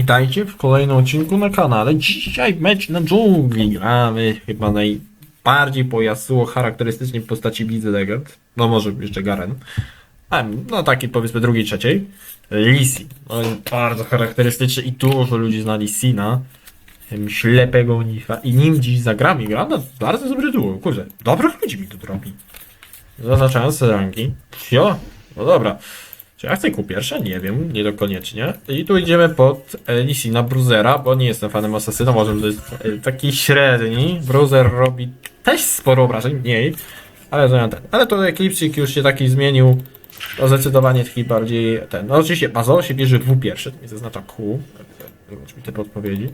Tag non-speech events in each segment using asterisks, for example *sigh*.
Witajcie w kolejnym odcinku na kanale. Dzisiaj mecz na dżungli. Gramy chyba najbardziej po charakterystycznie w postaci Blizzy Legend. No może jeszcze Garen. No taki powiedzmy drugiej, trzeciej. Lisi. No, bardzo charakterystyczny i dużo ludzi zna Lisina. Ślepego nifa. I nim dziś zagramy. Gra na bardzo dobre duo. Kurde, dobrych ludzi mi tu robi. Zaznaczając ranki. Jo, no dobra. Czy ku pierwsze? Nie wiem, nie do koniecznie. I tu idziemy pod e, Lisina Bruzera, bo nie jestem fanem Asasyna, może to jest e, taki średni. Bruzer robi też sporo obrażeń, mniej, ale to ten. Ale to Eclipsik już się taki zmienił, to zdecydowanie taki bardziej ten. No oczywiście bazowo się bierze w pierwszy, to zaznacza Q. Te podpowiedzi.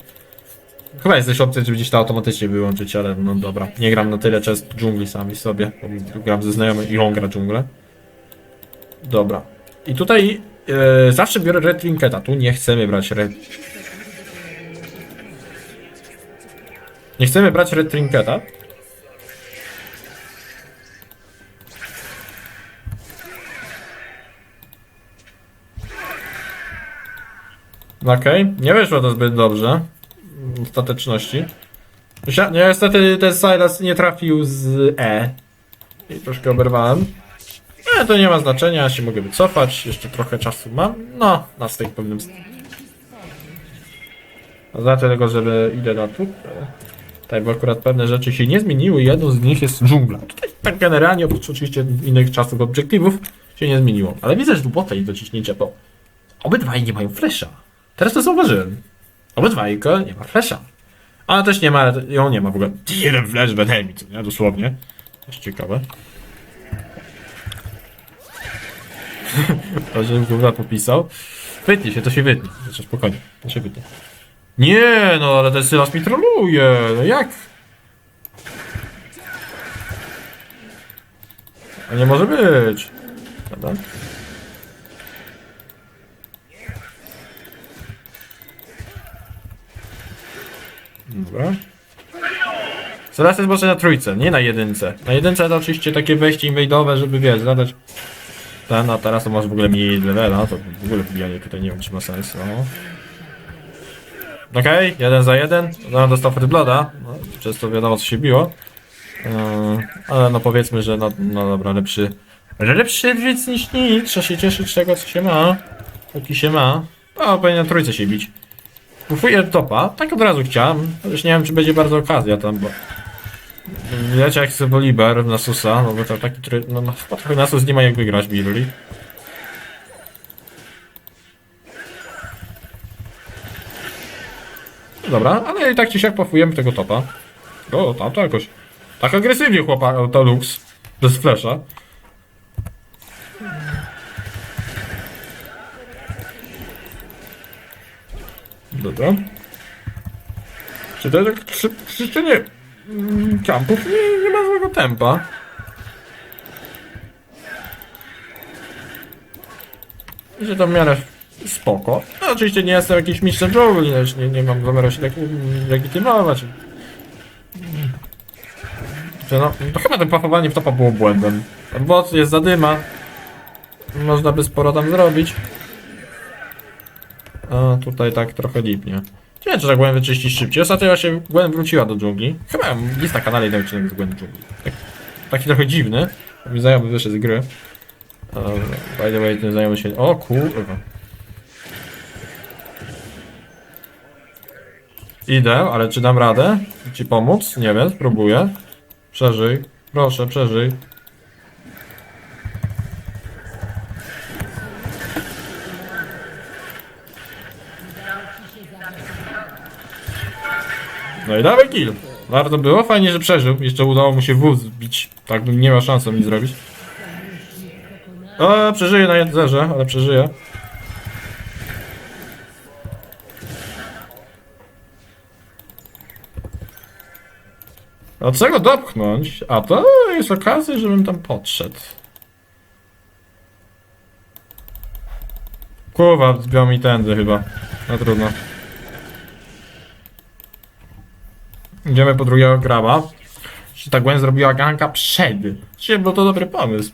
Chyba jest też opcja, żeby gdzieś to automatycznie wyłączyć, ale no dobra. Nie gram na tyle często dżungli sami sobie, gram ze znajomym i on gra dżunglę. Dobra. I tutaj e, zawsze biorę Red Trinketa. Tu nie chcemy brać Red... Nie chcemy brać Red Trinketa. Okej, nie wyszło to zbyt dobrze. W ostateczności. No, niestety ten Silas nie trafił z E. I troszkę oberwałem. Ale to nie ma znaczenia, ja się mogę wycofać, jeszcze trochę czasu mam. No, na styk pewnym. No, Znaczy tego, żeby idę na tu. Tak, bo akurat pewne rzeczy się nie zmieniły. Jedną z nich jest dżungla. Tutaj tak generalnie, oprócz oczywiście innych czasów obiektywów, się nie zmieniło. Ale widzę, że tu bota jest do ciśnięcia, bo obydwaj nie mają flesza. Teraz to zauważyłem. Obydwajka nie ma flesza. Ale też nie ma, ją nie ma w ogóle. Jeden flash w enemy, co nie? Dosłownie. To jest ciekawe. To, że gówna popisał. Wytnie się, to się wytnie. Znaczy, spokojnie, to się wytnie. Nie, no ale ten Sylas mi troluje. No jak? A nie może być. Dobra. Dobra. Sylas jest może na trójce, nie na jedynce. Na jedynce to oczywiście takie wejście inwade'owe, żeby wiesz, zadać ten, a teraz to masz w ogóle mniej levela, to w ogóle wbijanie tutaj nie wiem, czy ma sens, no. Okej, jeden za jeden, no, dostał Frybloda, no, przez to wiadomo co się biło. Yy, ale no powiedzmy, że no, no dobra, lepszy... Lepszy wiec niż nic, trzeba się cieszyć z tego co się ma. Póki się ma. O, powinien na trójce się bić. Kupuję topa, tak od razu chciałem, chociaż nie wiem czy będzie bardzo okazja tam, bo... Wiecie jak sobie Boliber na Susa, no bo to taki, który, no, no trochę na Sus nie ma jak wygrać. No Dobra, ale i tak ci siak pafujemy tego topa. O, tam to jakoś... Tak agresywnie chłopa, to Lux. Bez flesza. Dobra. Czy to tak przy, przyczynie mm, kampów nie, nie ma złego tempa. Że to w miarę spoko. No, oczywiście nie jestem jakiś mistrzem dżungli, nie, nie mam zamiaru się tak mm, legitymować. No, to chyba to pachowanie w topa było błędem. Bot jest zadyma. Można by sporo tam zrobić. A tutaj tak trochę lipnie. Nie wiem, czy tak Gwen wyczyścić szybciej. Ostatnio właśnie Gwen wróciła do dżungli. Chyba jest na kanale jeden odcinek z Gwen dżungli. Tak, taki trochę dziwny. Mój znajomy wyszedł z gry. Uh, by the way, ten znajomy się... O kurwa. Idę, ale czy dam radę? Ci pomóc? Nie wiem, spróbuję. Przeżyj. Proszę, przeżyj. No i dawaj kill. Warto było, fajnie, że przeżył. Jeszcze udało mu się wóz zbić. Tak bym nie miał szansy nic zrobić. O, przeżyje na jedzerze, ale przeżyje. A co go dopchnąć? A to jest okazja, żebym tam podszedł. Kurwa, zbiał mi tędy chyba. No trudno. Idziemy po drugiego graba. Czy ta Gwen zrobiła ganka przed? Czy był to dobry pomysł?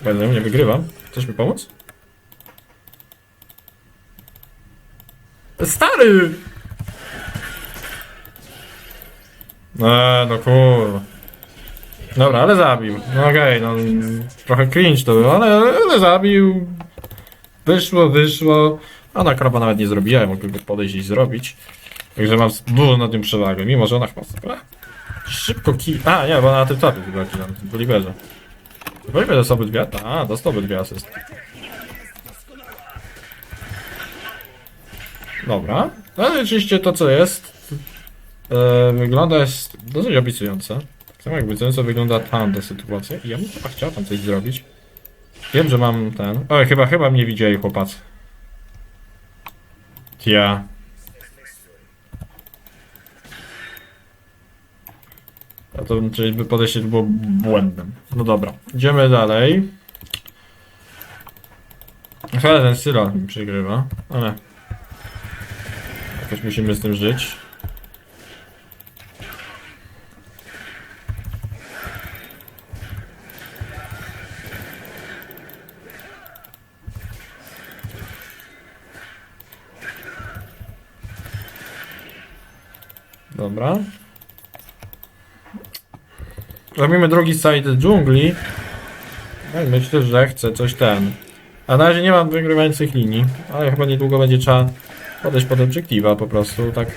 Będę, nie wygrywam. Chcesz mi pomóc? Stary! Eee, no kurwa. Dobra, ale zabił. No okej, no trochę cringe to było, ale, ale zabił. Wyszło, wyszło. A na kropa nawet nie zrobiłem, mógłbym podejść i zrobić. Także mam dużo na tym przewagę, mimo że ona chyba sobie... Szybko ki... A, nie, bo na tym topie chyba ki, na tym Boliverze. Boliver dostał dwie? A, dostał dwie asysty. Dobra. No ale oczywiście to co jest, e, wygląda jest dosyć obiecujące. Tak samo jak obiecująco wygląda tamta sytuacja. I ja bym chyba chciał tam coś zrobić. Wiem, że mam ten... Oj, chyba, chyba mnie widzieli chłopacy. Ja. A to czyli by podejście było błędem. No dobra, idziemy dalej. Ale ten Syla mi przegrywa, ale... Jakoś musimy z tym żyć. Dobra. Robimy drugi side dżungli. No i myślę, że chcę coś ten. A na razie nie mam wygrywających linii, ale chyba niedługo będzie trzeba podejść pod obiektywa po prostu, tak.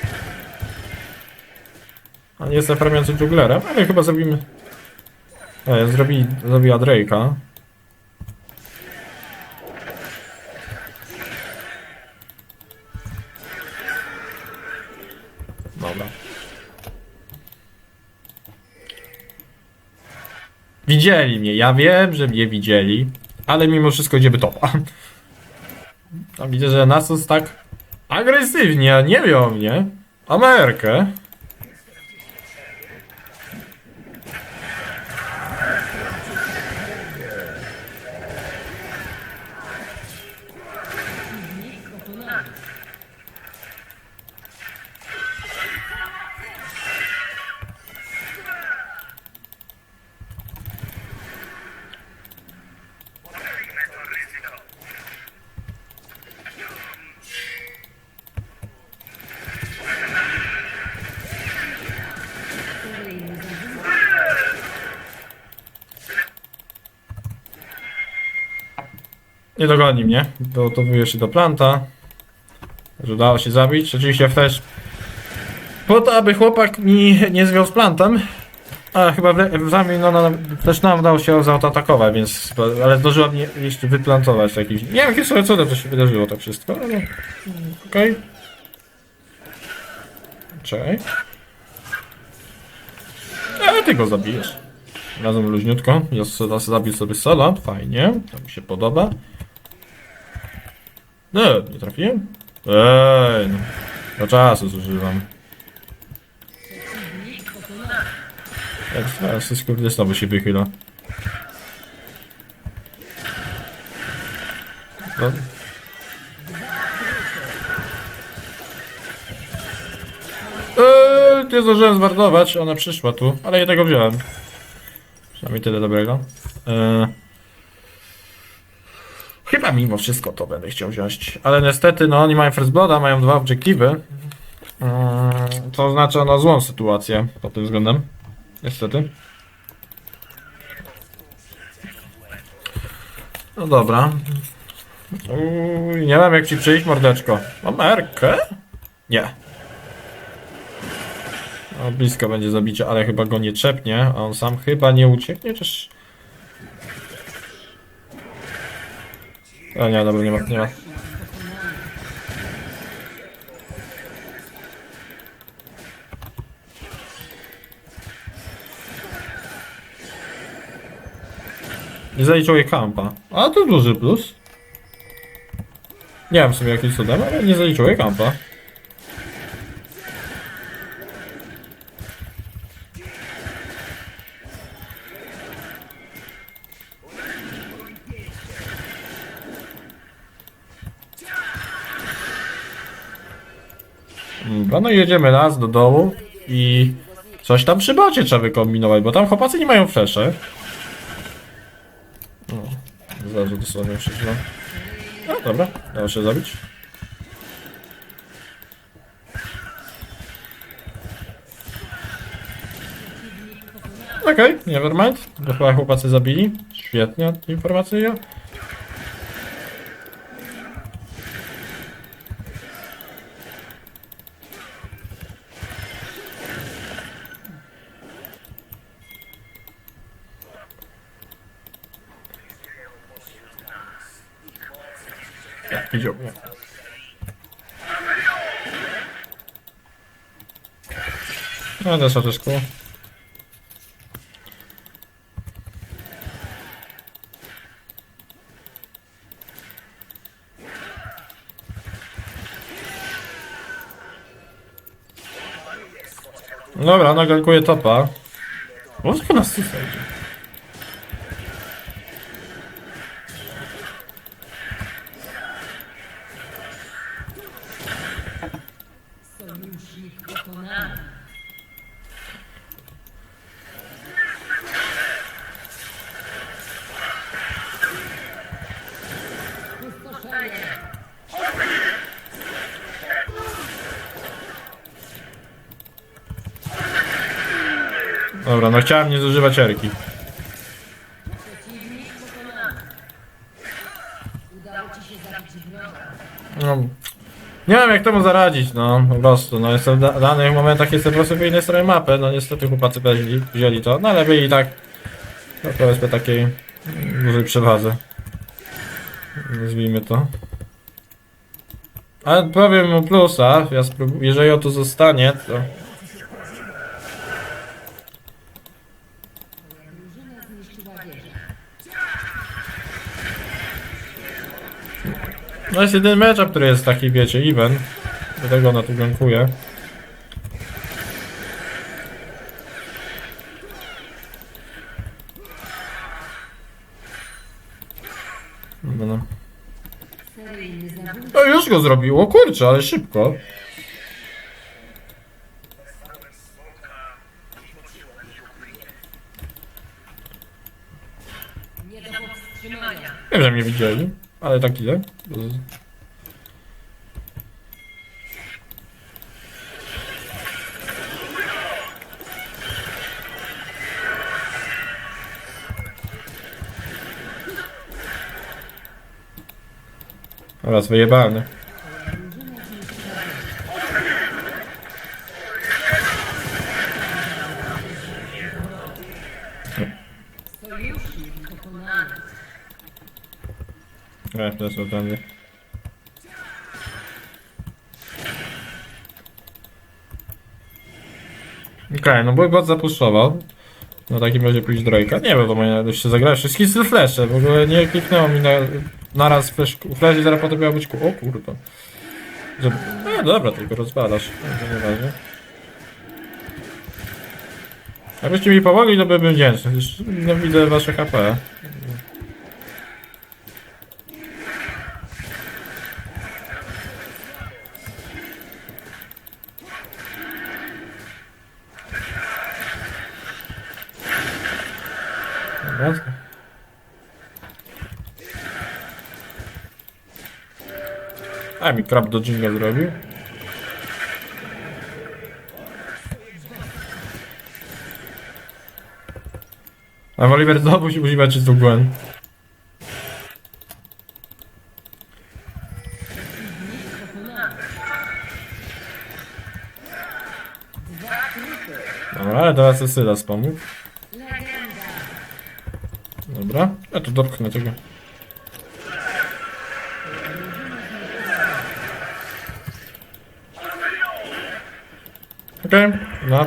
A nie jestem farmiący dżunglerem, ale chyba zrobimy... E, zrobi, zrobiła Drake'a. Widzieli mnie, ja wiem, że mnie widzieli, ale mimo wszystko idziemy topa. *laughs* A widzę, że Nasus tak agresywnie nie wie o mnie. Amerykę. Nie dogoni mnie, to jeszcze do planta. Że udało się zabić. Oczywiście też po to, aby chłopak mi nie zwiał z plantem. A chyba w, zamian no, no, też nam udało się zaatakować, więc ale zdążyła mnie jeszcze wyplantować jakiś. Nie wiem, jakie sobie cudem to się wydarzyło to wszystko, ale okej. Okay. Ale ty go zabijesz. Razem luźniutko. Ja sobie zabił sobie solo. Fajnie. To mi się podoba. No, nie trafiłem? Ej, no. Do czasu zużywam. Jak teraz jest kurde znowu się wychyla. No. Eee, nie zdążyłem zwardować, ona przyszła tu, ale jednego wziąłem. Przynajmniej tyle dobrego. Eee, chyba mimo wszystko to będę chciał wziąć. Ale niestety, no oni mają first blooda, mają dwa obiektywy. Eee, to oznacza no złą sytuację pod tym względem. Niestety. No dobra. Uuu, nie wiem jak ci przyjść, mordeczko. Mam Merkę? Nie. No, blisko będzie zabicie, ale chyba go nie trzepnie, a on sam chyba nie ucieknie, czyż... A nie, dobra, nie ma, nie ma. Nie zaliczył jej kampa. A to duży plus. Nie wiem w sumie jakim cudem, ale nie zaliczył jej kampa. Dobra, no i jedziemy raz do dołu i coś tam przy bocie trzeba wykombinować, bo tam chłopacy nie mają flesze. Zaraz dosłownie przeczytam. No dobra, dało się zabić. Okej, okay, nevermind. Chyba chłopacy zabili. Świetnie, informacja. Ja, widział mnie. To też szkoła. Dobra, gankuje topa. Może po nas tu idzie. Sojusznik pokonany. Pustoszenie. Dobra, no chciałem nie zużywać erki. No, nie wiem jak temu zaradzić, no po prostu. No jestem w da- danych momentach jestem po prostu w innej stronie mapy. No niestety chłopacy wzięli, wzięli to, no ale byli tak. No powiedzmy takiej mm, dużej przewadze. Nazwijmy to. Ale powiem mu plusa, ja jeżeli on tu zostanie, to... No jest jedyny matchup, który jest taki, wiecie, even. Dlatego ona tu gankuje. No, no. Już go zrobiło, kurczę, ale szybko. Nie. Wiem, że mnie widzieli, ale tak idę. Oraz wyjebany. Sojusznik pokonany. Ja też tędy. Okej, no bo bot zapuszczował. Na takim razie pójść Drake'a. Nie wiem, to moja już się zagrałem wszystkie skill flesze. W ogóle nie kliknęło mi na, naraz flash, flash i zaraz potem miał być ku... O kurde. Że, no dobra, tylko rozwalasz. No, To nieważne. Jakbyście mi pomogli, to byłbym wdzięczny. Już nie widzę wasze HP. A mi krab do dżinga zrobił. A Oliver znowu musi walczyć z Gwen. Dobra, ale teraz Sylas pomógł. Legenda. Dobra, ja tu dotknę tego. Okej, okay, no.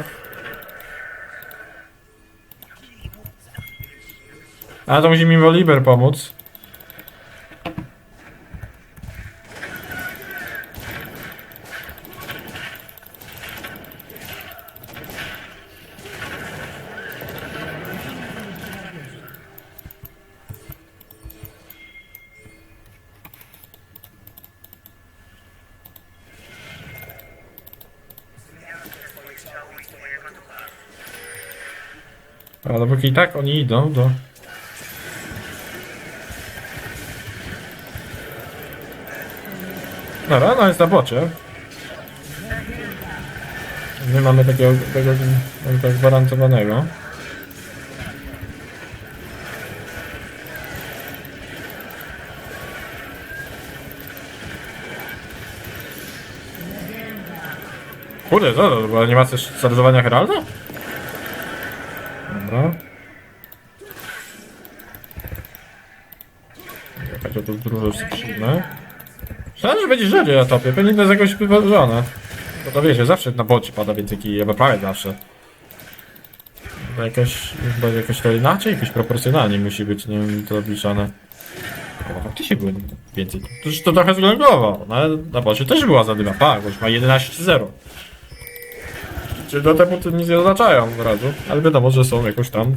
A to musi mi Woliber pomóc. i tak oni idą do... No rano jest na bocie. Nie mamy takiego, tego, tego tak gwarantowanego. Kurde, co to, to była animacja serizowania Heralda? Będzie rzadziej na topie, pewnie to jest jakoś wyważone. Bo to wiecie, zawsze na bocie pada więcej kij, albo prawie zawsze. To jakoś, chyba jakoś to inaczej, jakoś proporcjonalnie musi być, nie wiem, to obliczone. O, faktycznie były więcej. To to trochę zglęgowo, no ale na bocie też była zadyma, bo już ma 11-0. Czy do temu to nic nie oznaczają od razu, ale wiadomo, że są jakoś tam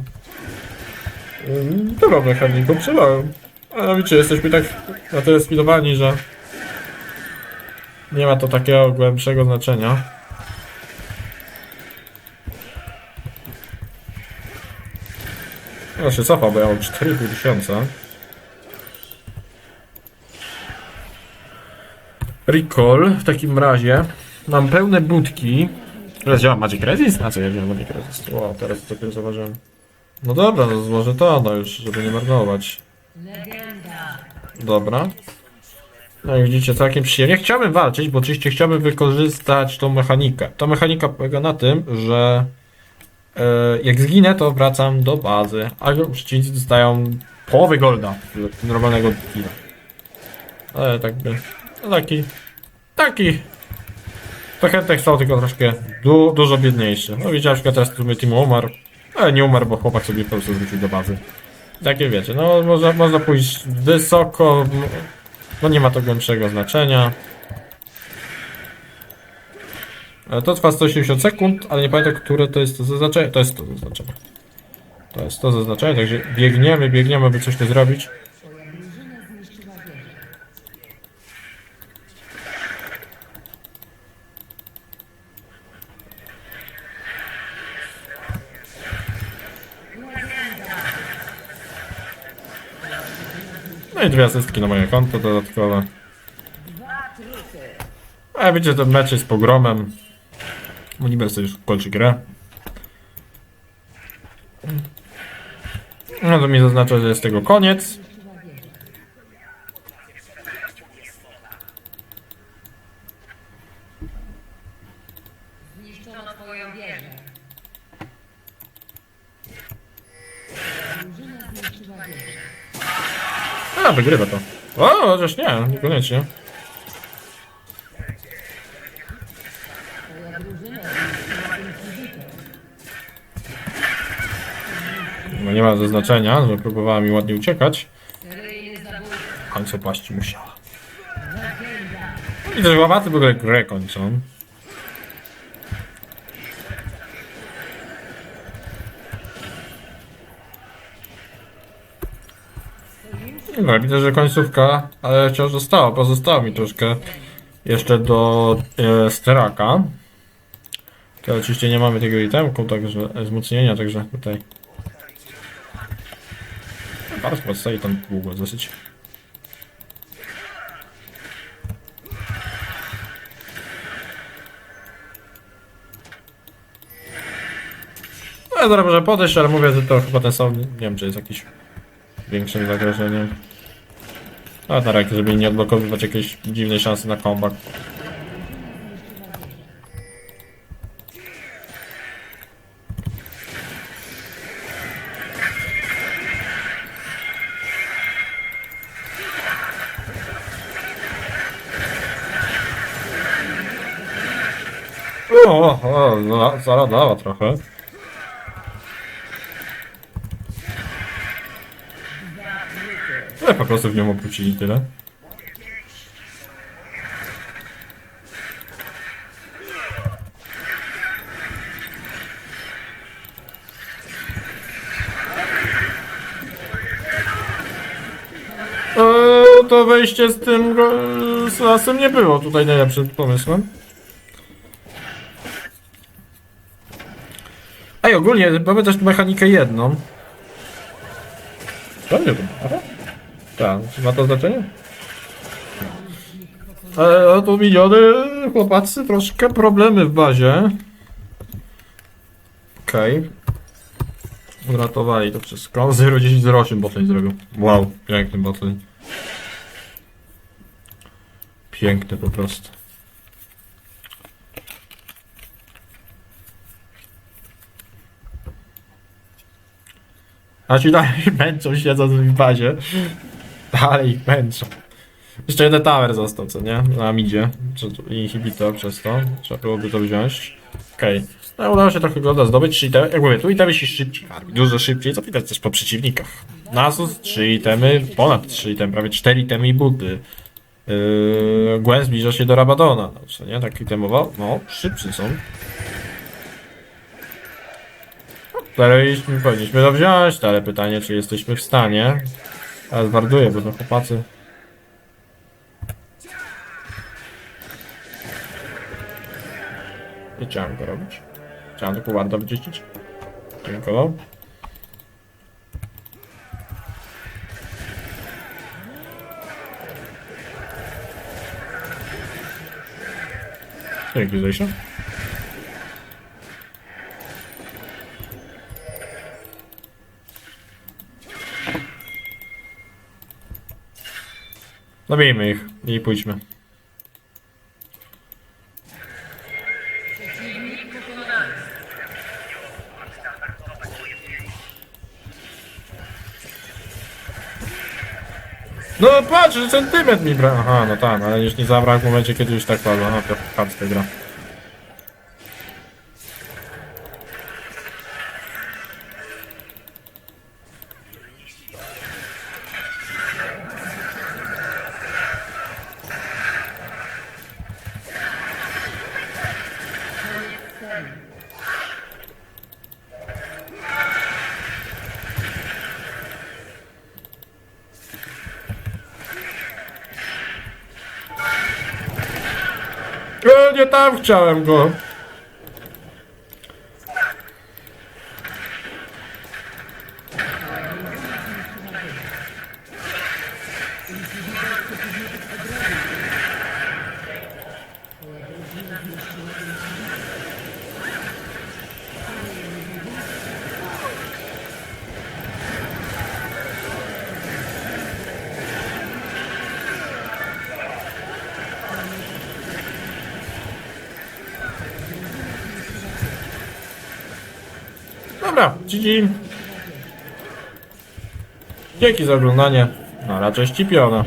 ym, dobrą mechaniką przewagą. A mianowicie jesteśmy tak na tyle spilowani, że nie ma to takiego głębszego znaczenia. Ja się cofam, bo ja mam 4,5 tysiąca. Recall w takim razie. Mam pełne budki. Teraz działa Magic Resist? Na co ja wziąłem Magic Resist? Wow, teraz to dopiero zauważyłem. No dobra, no złożę to, no już, żeby nie marnować. Dobra. No i widzicie, całkiem przyjemnie. Chciałbym walczyć, bo oczywiście chciałbym wykorzystać tą mechanikę. Ta mechanika polega na tym, że e, jak zginę, to wracam do bazy, a przeciwnicy dostają połowę golda normalnego killa. Ale tak by... No taki... Taki... Trochę tak stał, tylko troszkę du, dużo biedniejszy. No widziałem, przykład teraz tu Team umarł. Ale nie umarł, bo chłopak sobie po prostu wrócił do bazy. Takie wiecie, no można, można pójść wysoko, no nie ma to głębszego znaczenia. E, To trwa 180 sekund, ale nie pamiętam, które to jest to zaznaczenie. To jest to zaznaczenie. To jest to zaznaczenie, także biegniemy, biegniemy, by coś tu zrobić. I dwie asystki na moje konto dodatkowe. A wiecie, ten mecz jest pogromem. Uniwer sobie już kończy grę. No to mi zaznacza, że jest tego koniec. A, wygrywa to. O, chociaż nie, niekoniecznie. No nie ma zaznaczenia, że próbowała mi ładnie uciekać. W końcu paść musiała. Legenda. I też łabaty w ogóle grę kończą. No, widzę, że końcówka, ale wciąż została, pozostało mi troszkę jeszcze do e, steraka. To oczywiście nie mamy tego itemku, także e, wzmocnienia, także tutaj. Bardzo pozostaje tam długo dosyć. No ja zaraz może podejść, ale mówię, że to chyba ten sam, nie wiem czy jest jakiś większym zagrożeniem. A na razie, żeby nie odblokowywać jakiejś dziwnej szansy na comeback. O, o, o, zaraz dała trochę. Ale po prostu w nią obrócili tyle. Eee, to wejście z tym z lasem nie było tutaj najlepszym pomysłem. Ej, ogólnie mamy też mechanikę jedną. Pewnie to. Aha. Tak, czy ma to znaczenie? E, a tu miniony, chłopacy, troszkę problemy w bazie. Okej. Uratowali to wszystko. 0-10-0-8 botlane zrobił. Wow, piękny botlane. Piękny po prostu. A ci dalej *laughs* męczą siedząc w bazie. Dalej ich męczą. Jeszcze jeden tower został, co nie? Na midzie. Tu- Inhibitor przez to. Trzeba byłoby to wziąć. Okej. No udało się trochę go zdobyć. 3 itemy. Jak mówię, tu itemy się szybciej farmi. Dużo szybciej, co widać też po przeciwnikach. Nasus 3 itemy, ponad 3 itemy, prawie 4 itemy i buty. Yy, Gwen zbliża się do Rabadona. No, co nie? Tak itemował? No, szybcy są. Powinniśmy, powinniśmy to wziąć, ale pytanie, czy jesteśmy w stanie. Teraz warduję, bo to chłopacy. Nie chciałem go robić. Chciałem tylko ładno wyczyścić. Dziękuję. Dzięki, Zejsia. Zabijmy ich i pójdźmy. No patrz, że centymetr mi bra... Aha, no tak, ale już nie zabrał w momencie, kiedy już tak padło. Aha, to chamska gra. O, nie tam chciałem go. Dobra, GG. Dzięki za oglądanie. No raczej ścipione.